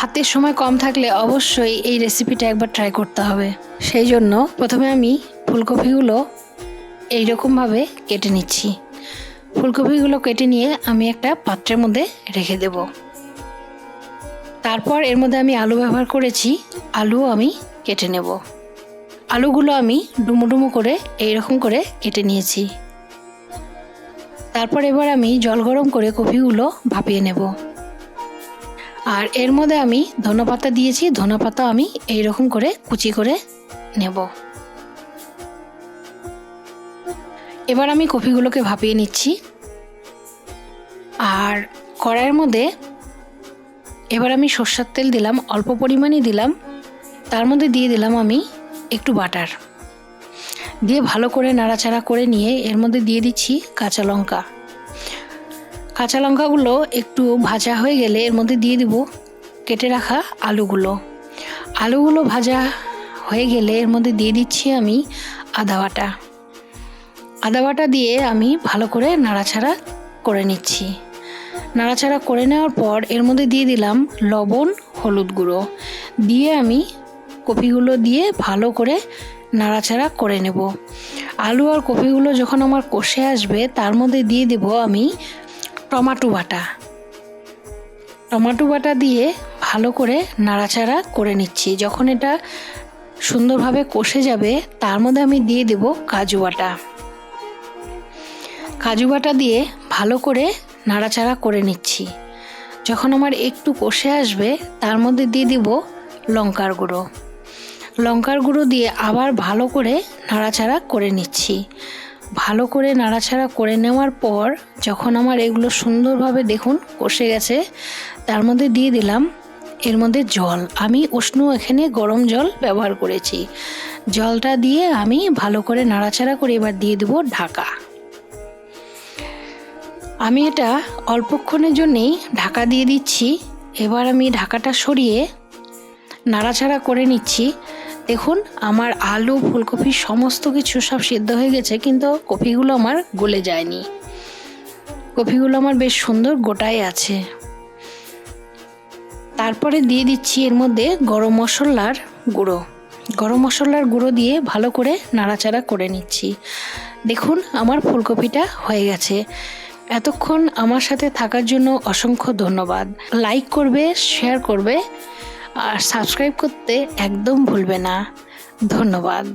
হাতের সময় কম থাকলে অবশ্যই এই রেসিপিটা একবার ট্রাই করতে হবে। সেই জন্য প্রথমে আমি ফুলকপিগুলো এইরকমভাবে কেটে নিচ্ছি। ফুলকপিগুলো কেটে নিয়ে আমি একটা পাত্রের মধ্যে রেখে দেব। তারপর এর মধ্যে আমি আলু ব্যবহার করেছি আলু আমি কেটে নেব। আলুগুলো আমি ডুমো ডুমো করে এইরকম করে কেটে নিয়েছি। তারপর এবার আমি জল গরম করে কপিগুলো ভাপিয়ে নেব। আর এর মধ্যে আমি ধনেপাতা দিয়েছি ধনেপাতা আমি এইরকম করে কুচি করে নেব। এবার আমি কপিগুলোকে ভাপিয়ে নিচ্ছি। আর কড়াইয়ের মধ্যে এবার আমি সর্ষের তেল দিলাম, অল্প পরিমাণে দিলাম। তার মধ্যে দিয়ে দিলাম আমি একটু বাটার। দিয়ে ভালো করে নাড়াচাড়া করে নিয়ে এর মধ্যে দিয়ে দিচ্ছি কাঁচা লঙ্কা। কাঁচা লঙ্কাগুলো একটু ভাজা হয়ে গেলে এর মধ্যে দিয়ে দিব কেটে রাখা আলুগুলো। আলুগুলো ভাজা হয়ে গেলে এর মধ্যে দিয়ে দিচ্ছি আমি আদা বাটা। আদা বাটা দিয়ে আমি ভালো করে নাড়াচাড়া করে নিচ্ছি। নাড়াচাড়া করে নেওয়ার পর এর মধ্যে দিয়ে দিলাম লবণ, হলুদ গুঁড়ো। দিয়ে আমি কপিগুলো দিয়ে ভালো করে নাড়াচাড়া করে নেব। আলু আর কপিগুলো যখন আমার কষে আসবে, তার মধ্যে দিয়ে দেব আমি টমাটো বাটা। টমাটো বাটা দিয়ে ভালো করে নাড়াচাড়া করে নিচ্ছি। যখন এটা সুন্দরভাবে কষে যাবে, তার মধ্যে আমি দিয়ে দেব কাজু বাটা। কাজু বাটা দিয়ে ভালো করে নাড়াচাড়া করে নিচ্ছি। যখন আমার একটু কষে আসবে, তার মধ্যে দিয়ে দিব লঙ্কার গুঁড়ো। লঙ্কার গুঁড়ো দিয়ে আবার ভালো করে নাড়াচাড়া করে নিচ্ছি। ভালো করে নাড়াচাড়া করে নেওয়ার পর যখন আমার এগুলো সুন্দরভাবে দেখুন কষে গেছে, তার মধ্যে দিয়ে দিলাম এর মধ্যে জল। আমি উষ্ণ এখানে গরম জল ব্যবহার করেছি। জলটা দিয়ে আমি ভালো করে নাড়াচাড়া করে এবার দিয়ে দেবো ঢাকা। আমি এটা অল্পক্ষণের জন্যেই ঢাকা দিয়ে দিচ্ছি। এবার আমি ঢাকাটা সরিয়ে নাড়াচাড়া করে নিচ্ছি। দেখুন, আমার আলু, ফুলকপি, সমস্ত কিছু সব সিদ্ধ হয়ে গেছে, কিন্তু কপিগুলো আমার গলে যায়নি। কপিগুলো আমার বেশ সুন্দর গোটাই আছে। তারপরে দিয়ে দিচ্ছি এর মধ্যে গরম মশলার গুঁড়ো। গরম মশলার গুঁড়ো দিয়ে ভালো করে নাড়াচাড়া করে নিচ্ছি। দেখুন, আমার ফুলকপিটা হয়ে গেছে। এতক্ষণ আমার সাথে থাকার জন্য অসংখ্য ধন্যবাদ। লাইক করবে, শেয়ার করবে। আর সাবস্ক্রাইব করতে একদম ভুলবে না। ধন্যবাদ।